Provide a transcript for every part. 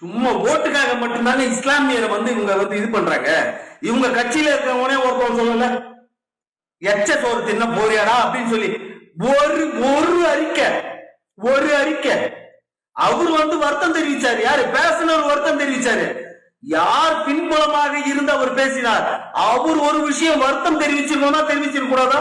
சும்மா ஓட்டுக்காக மட்டும்தாங்க இஸ்லாமியரை வந்து இவங்க வந்து இது பண்றாங்க? இவங்க கட்சியில இருக்கிறவனே ஒருத்தவங்க சொல்லல. எச்ச சோறு தின்ன போறியாடா அப்படின்னு சொல்லி ஒரு ஒரு அறிக்கை ஒரு அறிக்கை. அவர் வந்து வருத்தம் தெரிவிச்சாரு. யாரு? பேசினவர் வருத்தம் தெரிவிச்சாரு. யார் பின்புலமாக இருந்து அவர் பேசினார்? அவர் ஒரு விஷயம் வருத்தம் தெரிவிச்சிருக்கணும்னா தெரிவிச்சிருக்கூடாதா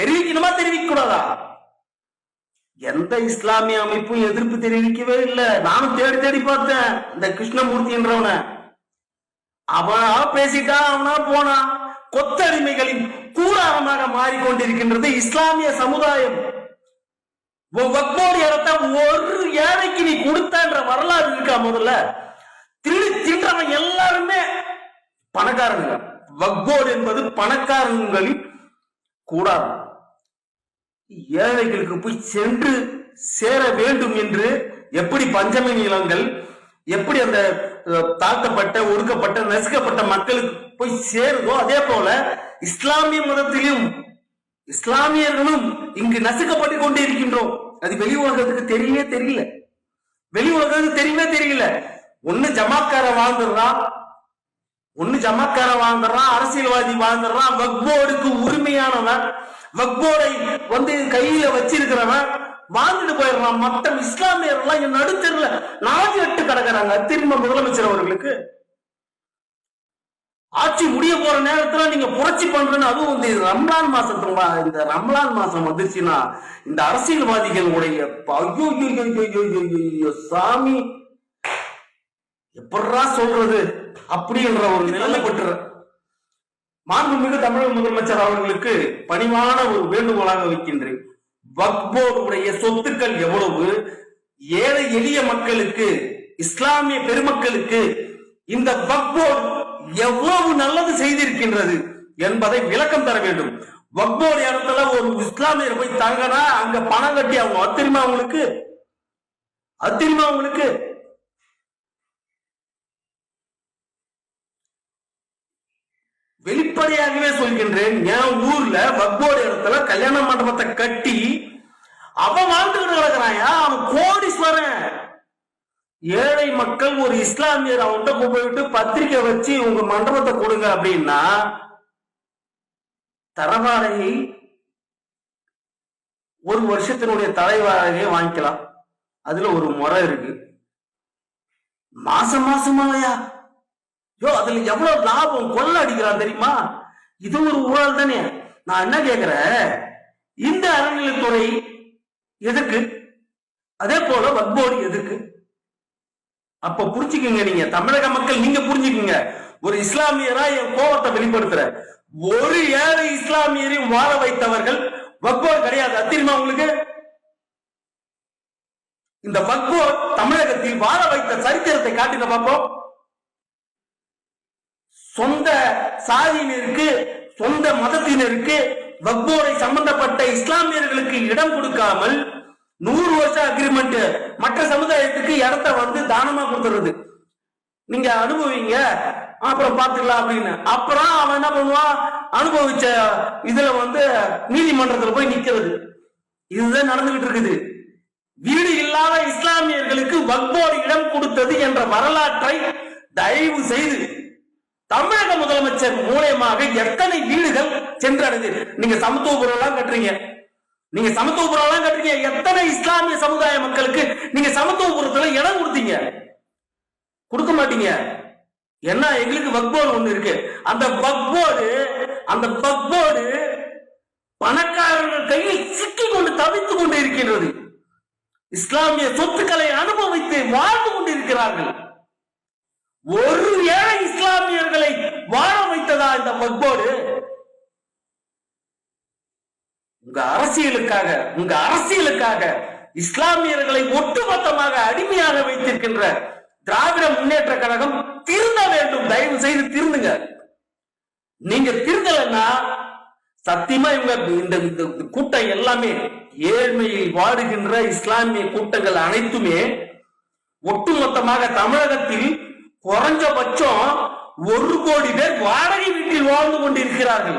தெரிவிக்கணுமா? தெரிவிக்க கூடாதா எந்த இஸ்லாமிய அமைப்பும் எதிர்ப்பு தெரிவிக்கவே இல்லை. நானும் தேடி தேடி பார்த்தேன். இந்த கிருஷ்ணமூர்த்தின்றவன. அவனா பேசிட்டா அவனா போனா. கொத்தடிமைகளின் கூடாரமாக மாறிக்கொண்டிருக்கின்றது இஸ்லாமிய சமுதாயம். ஒவ்வொரு இடத்த ஒரு ஏழைக்கு நீ கொடுத்தன்ற வரலாறு இருக்கா முதல்ல? திருடி தின்றவன் எல்லாருமே பணக்காரங்க. வக்போர்டு என்பது பணக்காரங்களின் கூடாரம். ஏழைகளுக்கு போய் சென்று சேர வேண்டும் என்று எப்படி பஞ்சமி நிலங்கள் எப்படி அந்த தாக்கப்பட்ட ஒடுக்கப்பட்ட நசுக்கப்பட்ட மக்களுக்கு போய் சேருதோ அதே போல இஸ்லாமிய மதத்திலும் இஸ்லாமியர்களும் இங்கு நசுக்கப்பட்டு கொண்டே இருக்கின்றோம். அது வெளி உலகத்துக்கு தெரியவே தெரியல. வெளி உலகத்துக்கு தெரியவே தெரியல. ஒண்ணு ஜமாக்கார வாழ்ந்துடுறான் ஒன்னு ஜமாக்கார வாழ்ந்துடுறான் அரசியல்வாதி வாழ்ந்துடுறான் வக்போர்டுக்கு உரிமையானவன் வக்போர்டை வந்து கையில வச்சிருக்கிறவன் வாழ்ந்துட்டு போயிடுறான். மற்ற இஸ்லாமியர் எல்லாம் இங்க நடுத்தெருல நாதி எட்டு கிடக்குறாங்க. திரும்ப முதலமைச்சர் அவர்களுக்கு. ஆட்சி முடிய போற நேரத்துல நீங்க புரட்சி பண்றேன்னு அதுவும் வந்து ரம்லான் மாசத்துல இந்த ரம்லான் மாசம் வந்துருச்சுன்னா இந்த அரசியல்வாதிகளுடைய உடைய ஐயோ, ஐயோ, ஐயோ, ஐயோ, ஐயோ, சாமி. எப்படா சொல்றது? அப்படின்ற ஒரு நிலைமை பெற்ற மாண்புமிகு தமிழக முதலமைச்சர் அவர்களுக்கு பணிவான ஒரு வேண்டுகோளாக வைக்கின்றேன் வக்போருடைய சொத்துக்கள் எவ்வளவு? ஏழை எளிய மக்களுக்கு இஸ்லாமிய பெருமக்களுக்கு இந்த வக்போர்டு எவ்வளவு நல்லது செய்திருக்கின்றது என்பதை விளக்கம் தர வேண்டும். வக்போர்டு இடத்துல ஒரு இஸ்லாமியர் போய் தங்கனா அங்க பணம் கட்டி அவங்க அது தெரியுமா அவங்களுக்கு? அது தெரியுமா அவங்களுக்கு? வெளிப்படையாகவே சொல்கின்றேன் என் ஊர்ல வக்போர்டு இடத்துல கல்யாண மண்டபத்தை கட்டி அவன் வாழ்ந்துகிட்டு கிடக்குறாயா அவன் கோடீஸ்வரன். ஏழை மக்கள் ஒரு இஸ்லாமியர் அவன்கிட்ட கூப்பிட்டு பத்திரிக்கை வச்சு உங்க மண்டபத்தை கொடுங்க அப்படின்னா தரவாடகை ஒரு வருஷத்தினுடைய தலைவாடகையை வாங்கிக்கலாம். அதுல ஒரு முறை இருக்கு. மாசம் மாசமாவையா யோ அதுல எவ்வளவு லாபம் கொள்ள அடிக்கிறான் தெரியுமா? இது ஒரு ஊழல் தானே. நான் என்ன கேக்குறேன்? இந்த அறநிலைத்துறை எதுக்கு? அதே போல வக்போர்டு எதுக்கு? அப்ப புரிஞ்சுக்கீங்க நீங்க. தமிழக மக்கள் நீங்க புரிஞ்சுக்கீங்க. ஒரு இஸ்லாமியரா என் கோபத்தை வெளிப்படுத்துற. ஒரு ஏழை இஸ்லாமியரையும் வாழ வைத்தவர்கள் வக்போர்டு கிடையாது. தெரியுமா உங்களுக்கு? இந்த வக்போர்டு தமிழகத்தில் வாழ வைத்த சரித்திரத்தை காட்டின பார்ப்போம் சொந்த சாதியினருக்கு சொந்த மதத்தினருக்கு வக்போரை சம்பந்தப்பட்ட இஸ்லாமியர்களுக்கு இடம் கொடுக்காமல் நூறு வருஷம் அக்ரிமெண்ட் மற்ற சமுதாயத்துக்கு இடத்த வந்து தானமா கொடுத்துறது நீங்க அனுபவிங்க அப்புறம் பாத்துக்கலாம் அப்படின்னு. அப்புறம் அவன் என்ன பண்ணுவான் அனுபவிச்ச இதுல வந்து நீதிமன்றத்துல போய் நிக்கிறது. இதுதான் நடந்துகிட்டு இருக்குது. வீடு இல்லாத இஸ்லாமியர்களுக்கு வக்போர் இடம் கொடுத்தது என்ற வரலாற்றை தயவு செய்து தமிழக முதலமைச்சர் மூலயமாக எத்தனை வீடுகள் சென்றடைஞ்சது நீங்க சமத்துவபுரம் எல்லாம் கட்டுறீங்க. நீங்க சமத்துவபுரம் எல்லாம் கட்டுறீங்க. எத்தனை இஸ்லாமிய சமுதாய மக்களுக்கு நீங்க சமத்துவபுரத்துல இடம் கொடுத்தீங்க? கொடுக்க மாட்டீங்க. என்ன எங்களுக்கு வக்போர்டு ஒண்ணு இருக்கு. அந்த வக்போர்டு அந்த வக்போர்டு பணக்காரர்கள் கையில் சிக்கி கொண்டு தவித்துக் கொண்டு இருக்கின்றது. இஸ்லாமிய சொத்துக்களை அனுபவித்து வாழ்ந்து கொண்டிருக்கிறார்கள் ஒரு ஏழை இஸ்லாமியர்களை வாழ வைத்ததா இந்த மக்போடு உங்க அரசியலுக்காக உங்க அரசியலுக்காக இஸ்லாமியர்களை ஒட்டுமொத்தமாக அடிமையாக வைத்திருக்கின்ற திராவிட முன்னேற்ற கழகம் திருந்த வேண்டும். தயவு செய்து திருந்துங்க. நீங்க திருந்தலைன்னா சத்தியமா இவங்க இந்த இந்த கூட்டம் எல்லாமே ஏழ்மையில் வாடுகின்ற இஸ்லாமிய கூட்டங்கள் அனைத்துமே ஒட்டுமொத்தமாக தமிழகத்தில் குறைஞ்சபட்சம் ஒரு கோடி பேர் வாடகை வீட்டில் வாழ்ந்து கொண்டிருக்கிறார்கள்.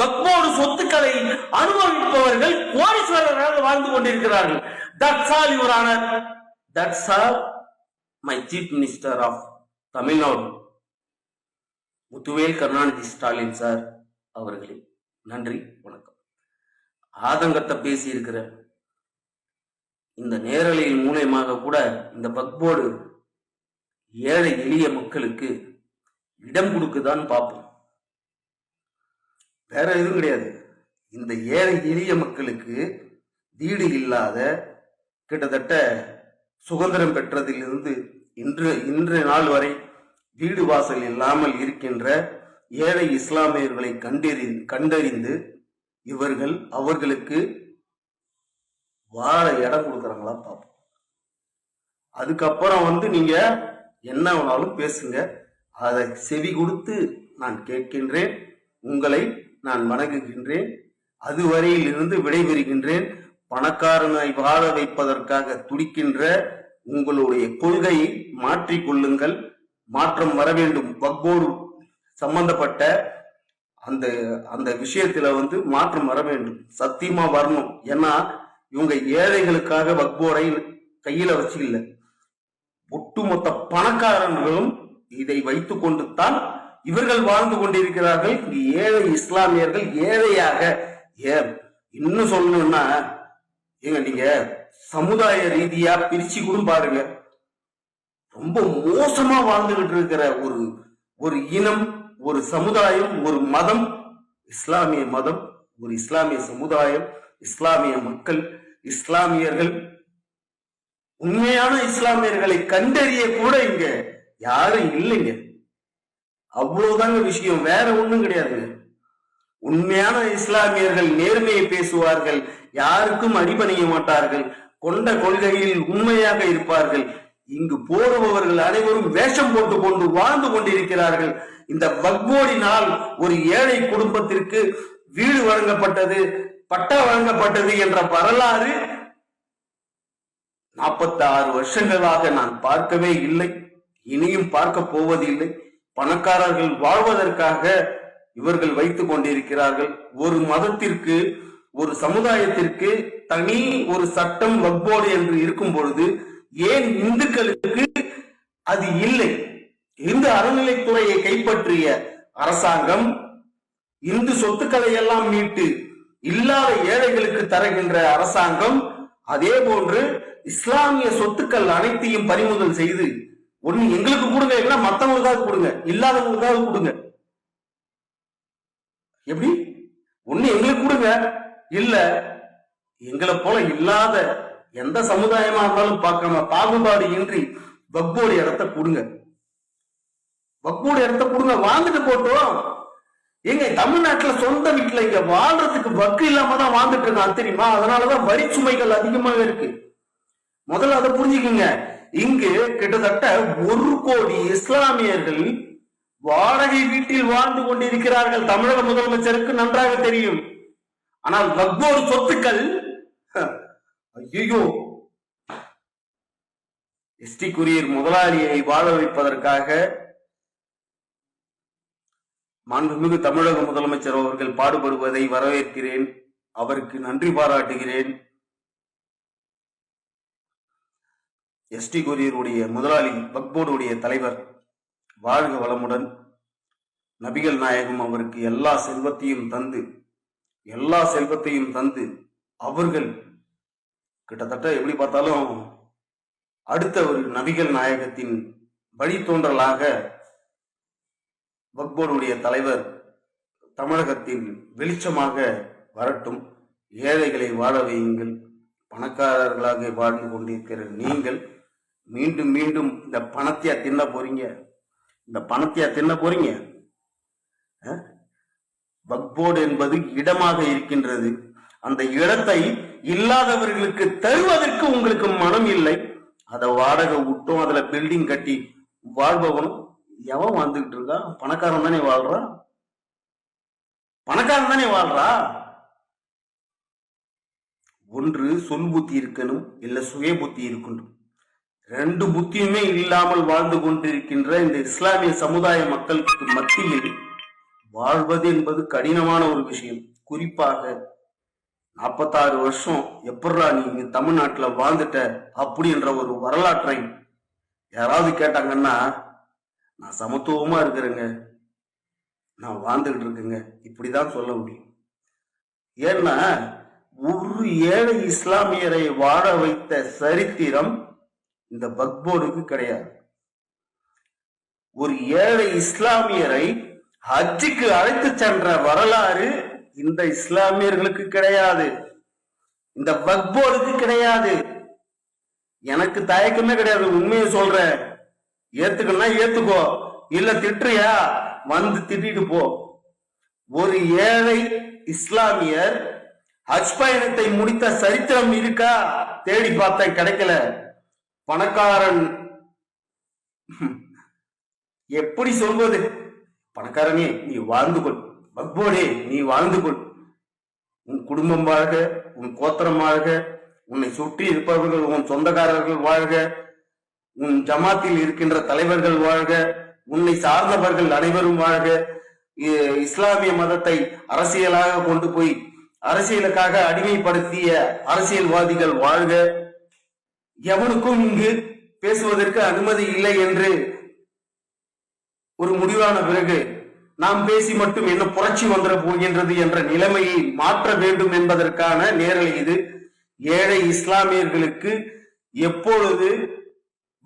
வக்போடு சொத்துக்களை அனுபவிப்பவர்கள் கோடீஸ்வரராக வாழ்ந்து கொண்டிருக்கிறார்கள். That's all your honour that's all my chief minister of Tamil Nadu Muthuvel Karunanidhi Stalin sir அவர்களே நன்றி வணக்கம். ஆதங்கத்தை பேசியிருக்கிற இந்த நேரலையின் மூலயமாக கூட இந்த பக்போர்டு ஏழை எளிய மக்களுக்கு இடம் கொடுக்குதான்னு பார்ப்போம். வேற எதுவும் கிடையாது. இந்த ஏழை எளிய மக்களுக்கு வீடு இல்லாத கிட்டத்தட்ட சுதந்திரம் பெற்றதிலிருந்து இன்று இன்றைய நாள் வரை வீடு வாசல் இல்லாமல் இருக்கின்ற ஏழை இஸ்லாமியர்களை கண்டறி கண்டறிந்து இவர்கள் அவர்களுக்கு வாழ இடம் கொடுக்குறாங்களா பார்ப்போம். அதுக்கப்புறம் வந்து நீங்கள் என்ன வேணாலும் பேசுங்க. அதை செவி கொடுத்து நான் கேட்கின்றேன். உங்களை நான் வணங்குகின்றேன். அதுவரையில் இருந்து விடைபெறுகின்றேன். பணக்காரனை வாழ வைப்பதற்காக துடிக்கின்ற உங்களுடைய கொள்கையை மாற்றிக்கொள்ளுங்கள் மாற்றம் வர வேண்டும். வக்போர்டு சம்பந்தப்பட்ட அந்த அந்த விஷயத்துல வந்து மாற்றம் வர வேண்டும். சத்தியமா வரணும். ஏன்னா இவங்க ஏழைகளுக்காக வக்போரை கையில வச்சு இல்லை. ஒட்டுமொத்த பணக்காரர்களும் இதை வைத்துக் கொண்டு தான் இவர்கள் வாழ்ந்து கொண்டிருக்கிறார்கள். இங்கு ஏழை இஸ்லாமியர்கள் ஏழையாக. ஏ இன்னும் சொல்லணும்னா ஏங்க நீங்க சமுதாய ரீதியா பிரிச்சு கூட பாருங்க. ரொம்ப மோசமா வாழ்ந்துகிட்டு இருக்கிற ஒரு ஒரு இனம் ஒரு சமுதாயம் ஒரு மதம் இஸ்லாமிய மதம் ஒரு இஸ்லாமிய சமுதாயம் இஸ்லாமிய மக்கள் இஸ்லாமியர்கள் உண்மையான இஸ்லாமியர்களை கண்டறிய கூட இங்க யாரும் இல்லைங்க. அவ்வளவுதாங்க விஷயம் வேற ஒண்ணும் கிடையாது உண்மையான இஸ்லாமியர்கள் நேர்மையை பேசுவார்கள் யாருக்கும் அடிபணிய மாட்டார்கள் கொண்ட கொள்கையில் உண்மையாக இருப்பார்கள். இங்கு போடுபவர்கள் அனைவரும் வேஷம் போட்டு கொண்டு வாழ்ந்து கொண்டிருக்கிறார்கள். இந்த வக்போடினால் ஒரு ஏழை குடும்பத்திற்கு வீடு வழங்கப்பட்டது பட்டா வழங்கப்பட்டது என்ற வரலாறு நாற்பத்தி ஆறு வருஷங்களாக நான் பார்க்கவே இல்லை. இனியும் பார்க்க போவதில்லை. பணக்காரர்கள் வாழ்வதற்காக இவர்கள் வைத்துக் கொண்டிருக்கிறார்கள். ஒரு மதத்திற்கு ஒரு சமுதாயத்திற்கு தனி ஒரு சட்டம் வக்போர்டு என்று இருக்கும் பொழுது ஏன் இந்துக்களுக்கு அது இல்லை? இந்து அறநிலைத்துறையை கைப்பற்றிய அரசாங்கம் இந்து சொத்துக்களை எல்லாம் மீட்டு இல்லாத ஏழைகளுக்கு தருகின்ற அரசாங்கம் அதே போன்று இஸ்லாமிய சொத்துக்கள் அனைத்தையும் பறிமுதல் செய்து ஒண்ணு எங்களுக்கு கொடுங்க இல்லைன்னா மத்தவங்களுக்காக கொடுங்க இல்லாதவங்களுக்காக கொடுங்க. எப்படி? ஒண்ணு எங்களுக்கு கொடுங்க. இல்ல எங்களை போல இல்லாத எந்த சமுதாயமா இருந்தாலும் பார்க்காம பாகுபாடு இன்றி வக்போடு இடத்த கொடுங்க. வக்போடு இடத்த கொடுங்க வாழ்ந்துட்டு போட்டோம். எங்க தமிழ்நாட்டுல சொந்த வீட்டுல இங்க வாழ்றதுக்கு வக்கு இல்லாம தான் வாழ்ந்துட்டு இருக்கான் தெரியுமா? அதனாலதான் வரி சுமைகள் அதிகமாக இருக்கு. முதல்ல அதை புரிஞ்சுக்குங்க. இங்கு கிட்டத்தட்ட ஒரு கோடி இஸ்லாமியர்கள் வாடகை வீட்டில் வாழ்ந்து கொண்டிருக்கிறார்கள். தமிழக முதலமைச்சருக்கு நன்றாக தெரியும். ஆனால் வக்போர் சொத்துக்கள் ஐயோ எஸ்டி குரியர் முதலாளியை வாழ வைப்பதற்காக மாண்புமிகு தமிழக முதலமைச்சர் அவர்கள் பாடுபடுவதை வரவேற்கிறேன். அவருக்கு நன்றி பாராட்டுகிறேன். எஸ்டி கோரியருடைய முதலாளி பக்போர்டுடைய தலைவர் வாழ்க வளமுடன். நபிகள் நாயகம் அவருக்கு எல்லா செல்வத்தையும் தந்து எல்லா செல்வத்தையும் தந்து அவர்கள் கிட்டத்தட்ட எப்படி பார்த்தாலும் அடுத்த ஒரு நபிகள் நாயகத்தின் வழித்தோன்றலாக வக்போர்டுடைய தலைவர் தமிழகத்தில் வெளிச்சமாக வரட்டும். ஏழைகளை வாழ வையுங்கள். பணக்காரர்களாக வாழ்ந்து கொண்டிருக்கிற நீங்கள் மீண்டும் மீண்டும் இந்த பணத்தையா தின்ன போறீங்க? இந்த பணத்தையா தின்ன போறீங்க? அஹ்? வக்போர்டு என்பது இடமாக இருக்கின்றது. அந்த இடத்தை இல்லாதவர்களுக்கு தருவதற்கு உங்களுக்கு மனம் இல்லை. அதை வாடகை விட்டும் அதுல பில்டிங் கட்டி வாழ்பவனும் எவன் வாழ்ந்துகிட்டு இருக்கா? பணக்காரன் தானே வாழ்றான் பணக்காரன் தானே வாழ்றா? ஒன்று சொல் புத்தி இருக்கணும் இல்ல சுய புத்தி இருக்கணும். ரெண்டு புத்தியுமே இல்லாமல் வாழ்ந்து கொண்டிருக்கின்ற இந்த இஸ்லாமிய சமுதாய மக்களுக்கு மத்தியில் வாழ்வது என்பது கடினமான ஒரு விஷயம். குறிப்பாக நாற்பத்தாறு வருஷம் எப்படா நீ இங்க தமிழ்நாட்டுல வாழ்ந்துட்ட அப்படின்ற ஒரு வரலாற்றை யாராவது கேட்டாங்கன்னா நான் சமத்துவமா இருக்கிறேங்க. நான் வாழ்ந்துகிட்டு இருக்கேங்க. இப்படிதான் சொல்ல முடியும். ஏன்னா ஒரு ஏழை இஸ்லாமியரை வாழ வைத்த சரித்திரம் இந்த பக்போர்டுக்கு கிடையாது. ஒரு ஏழை இஸ்லாமியரை ஹஜ்ஜுக்கு அழைத்து சென்ற வரலாறு இந்த இஸ்லாமியர்களுக்கு கிடையாது. இந்த வக்போர்டுக்கு கிடையாது. எனக்கு தயக்கமே கிடையாது உண்மையை சொல்றேன். ஏத்துக்கணும்னா ஏத்துக்கோ இல்ல திட்டுறியா வந்து திட்டிட்டு போ. ஒரு ஏழை இஸ்லாமியர் ஹஜ் பயணத்தை முடித்த சரித்திரம் இருக்கா? தேடி பார்த்தேன் கிடைக்கல. பணக்காரன். எப்படி சொல்வது? பணக்காரனே நீ வாழ்ந்து கொள். பக்போடே நீ வாழ்ந்து கொள். உன் குடும்பம் வாழ்க உன் கோத்திரம் வாழ்க உன்னை சுற்றி இருப்பவர்கள் உன் சொந்தக்காரர்கள் வாழ்க உன் ஜமாத்தில் இருக்கின்ற தலைவர்கள் வாழ்க உன்னை சார்ந்தவர்கள் அனைவரும் வாழ்க. இ- இஸ்லாமிய மதத்தை அரசியலாக கொண்டு போய் அரசியலுக்காக அடிமைப்படுத்திய அரசியல்வாதிகள் வாழ்க. எவனுக்கும் இங்கு பேசுவதற்கு அனுமதி இல்லை என்று ஒரு முடிவான பிறகு நாம் பேசி மட்டும் என்ன புரட்சி வந்துட போகின்றது என்ற நிலைமையை மாற்ற வேண்டும் என்பதற்கான நேரலை இது. ஏழை இஸ்லாமியர்களுக்கு எப்பொழுது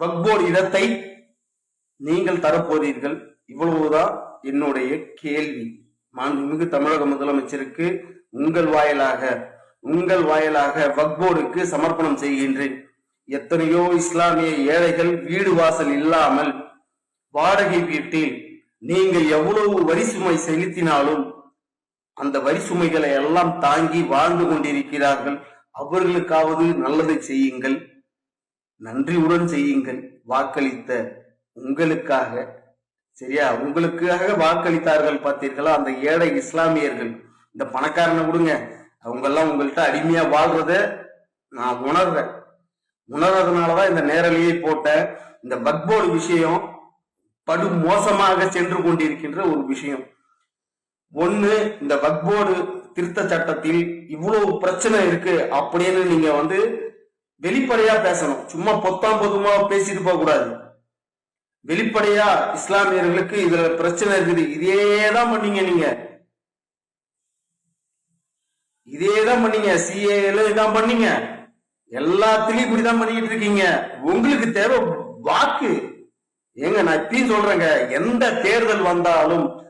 வக்போர்டு இடத்தை நீங்கள் தரப்போறீர்கள் இவ்வளவுதான் என்னுடைய கேள்வி. மாண்புமிகு தமிழக முதலமைச்சருக்கு உங்கள் வாயிலாக உங்கள் வாயிலாக வக்போர்டுக்கு சமர்ப்பணம் செய்கின்றேன். எத்தனையோ இஸ்லாமிய ஏழைகள் வீடு வாசல் இல்லாமல் வாடகை வீட்டில் நீங்கள் எவ்வளவு வரி சுமை செலுத்தினாலும் அந்த வரி சுமைகளை எல்லாம் தாங்கி வாழ்ந்து கொண்டிருக்கிறார்கள். அவர்களுக்காவது நல்லதை செய்யுங்கள். நன்றியுடன் செய்யுங்கள். வாக்களித்த உங்களுக்காக சரியா? உங்களுக்காக வாக்களித்தார்கள் பார்த்தீர்களா? அந்த ஏழை இஸ்லாமியர்கள். இந்த பணக்காரனை விடுங்க. அவங்க எல்லாம் உங்கள்கிட்ட அடிமையா வாழ்றத நான் உணர்றேன். உணர்றதுனாலதான் இந்த நேரலையை போட்ட இந்த பக்போல் விஷயம் படு மோசமாக சென்று கொண்டிருக்கின்ற ஒரு விஷயம். ஒண்ணு இந்த வக்போர்டு திருத்த சட்டத்தில் இவ்வளவு பிரச்சனை இருக்கு அப்படின்னு நீங்க வந்து வெளிப்படையா பேசணும். சும்மா பொத்தாம் பொதுமா பேசிட்டு போக கூடாது. வெளிப்படையா இஸ்லாமியர்களுக்கு இதுல பிரச்சனை இருக்குது. இதே தான் பண்ணீங்க நீங்க. இதே தான் பண்ணீங்க சிஏல இதான் பண்ணீங்க. எல்லாத்துலயும் இப்படிதான் பண்ணிக்கிட்டு இருக்கீங்க. உங்களுக்கு தேவை வாக்கு. ஏங்க நான் இப்பயும் சொல்றேங்க எந்த தேர்தல் வந்தாலும்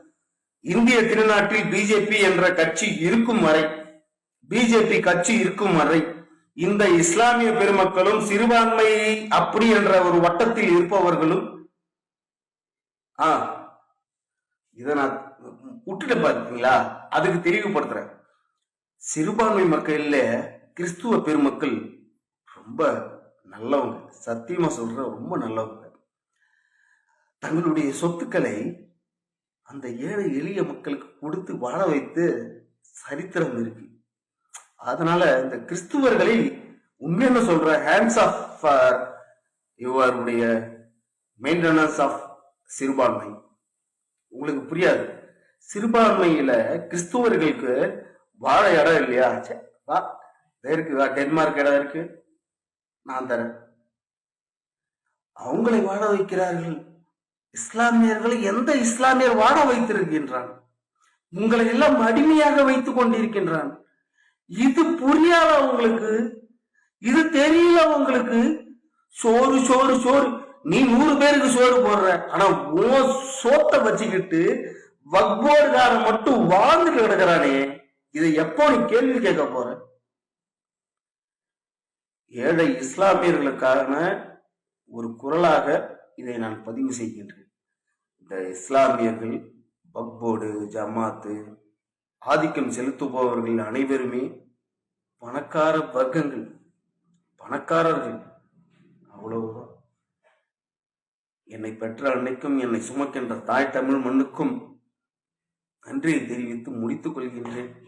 இந்திய திருநாட்டில் பிஜேபி என்ற கட்சி இருக்கும் வரை பிஜேபி கட்சி இருக்கும் வரை இந்த இஸ்லாமிய பெருமக்களும் சிறுபான்மை அப்படி என்ற ஒரு வட்டத்தில் இருப்பவர்களும் ஆ இத நான் விட்டுட்டு பாத்தீங்களா? அதுக்கு தெளிவுபடுத்துறேன். சிறுபான்மை மக்கள்ல கிறிஸ்துவ பெருமக்கள் ரொம்ப நல்லவங்க. சத்தியமாக சொல்கிற ரொம்ப நல்லவங்க. தங்களுடைய சொத்துக்களை அந்த ஏழை எளிய மக்களுக்கு கொடுத்து வாழ வைத்து சரித்திரம் இருக்கு. அதனால இந்த கிறிஸ்துவர்களை உண்மையான சொல்ற? ஹேண்ட்ஸ் ஆஃப் ஃபார் இவருடைய மெயின்டெனன்ஸ் ஆஃப் சிறுபான்மை. உங்களுக்கு புரியாது. சிறுபான்மையில கிறிஸ்துவர்களுக்கு வாழ இடம் இல்லையா? வா. இருக்கு வா. டென்மார்க் இடம் இருக்கு. நான் தரேன். அவங்களை வாழ வைக்கிறார்கள். இஸ்லாமியர்களை எந்த இஸ்லாமியர் வாழ வைத்திருக்கின்றான்? உங்களை எல்லாம் அடிமையாக வைத்துக் கொண்டிருக்கின்றான். இது புரியாத உங்களுக்கு இது தெரியல உங்களுக்கு சோறு சோறு சோறு. நீ நூறு பேருக்கு சோறு போடுற. ஆனா உன் சோத்தை வச்சுக்கிட்டு வக்போர்காரன் மட்டும் வாழ்ந்துட்டு கிடக்குறானே. இதை எப்போ நீ கேள்வி கேட்க போற? ஏழை இஸ்லாமியர்களுக்கான ஒரு குரலாக இதை நான் பதிவு செய்கின்றேன். இந்த இஸ்லாமியர்கள் பக்போர்டு ஜமாத்து ஆதிக்கம் செலுத்துபவர்கள் அனைவருமே பணக்கார வர்க்கங்கள் பணக்காரர்கள். அவ்வளவுதான். என்னை பெற்ற அன்னைக்கும் என்னை சுமக்கின்ற தாய் தமிழ் மண்ணுக்கும் நன்றியை தெரிவித்து முடித்துக் கொள்கின்றேன்.